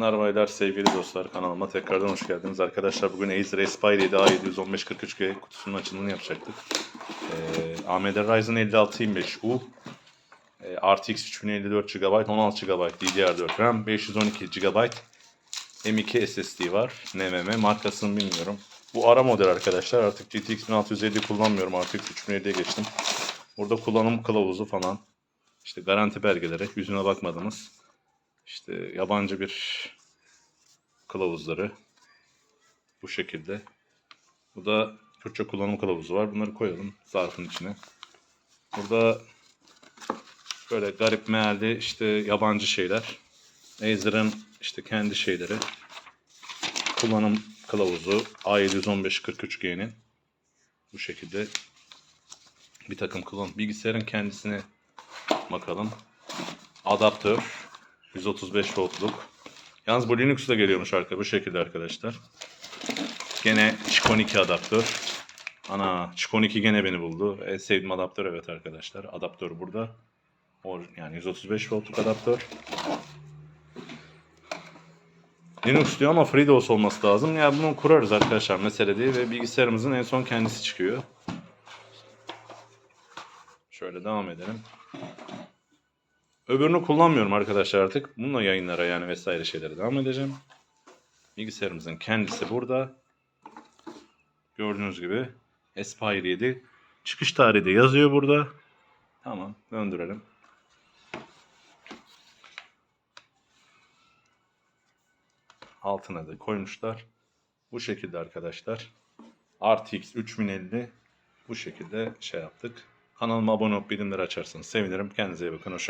Merhabalar sevgili dostlar kanalıma tekrardan hoş geldiniz. Arkadaşlar bugün Acer Aspire 7 A71543G kutusunun açılımını yapacaktık. Ee, AMD Ryzen 5625U e, RTX 3054 GB 16 GB DDR4 RAM 512 GB M2 SSD var NVMe markasını bilmiyorum. Bu ara model arkadaşlar artık GTX 1650 kullanmıyorum artık 3050'ye geçtim. Burada kullanım kılavuzu falan işte garanti belgeleri yüzüne bakmadığımız işte yabancı bir kılavuzları bu şekilde. Bu da Türkçe kullanım kılavuzu var. Bunları koyalım zarfın içine. Burada böyle garip mealli işte yabancı şeyler. Acer'ın işte kendi şeyleri. Kullanım kılavuzu A715-43G'nin bu şekilde bir takım kullanım. Bilgisayarın kendisine bakalım. Adaptör 135 voltluk. Yalnız bu Linux'ta geliyormuş arka bu şekilde arkadaşlar. Gene Chic 12 adaptör. Ana Chic 12 gene beni buldu. En sevdiğim adaptör evet arkadaşlar. Adaptör burada. O, yani 135 voltluk adaptör. Linux diyor ama FreeDOS olması lazım. Ya bunu kurarız arkadaşlar mesele değil ve bilgisayarımızın en son kendisi çıkıyor. Şöyle devam edelim. Öbürünü kullanmıyorum arkadaşlar artık. Bununla yayınlara yani vesaire şeylere devam edeceğim. Bilgisayarımızın kendisi burada. Gördüğünüz gibi Aspire 7. Çıkış tarihi de yazıyor burada. Tamam döndürelim. Altına da koymuşlar. Bu şekilde arkadaşlar. RTX 3050 bu şekilde şey yaptık. Kanalıma abone olup bildirimleri açarsanız sevinirim. Kendinize iyi bakın. Hoşça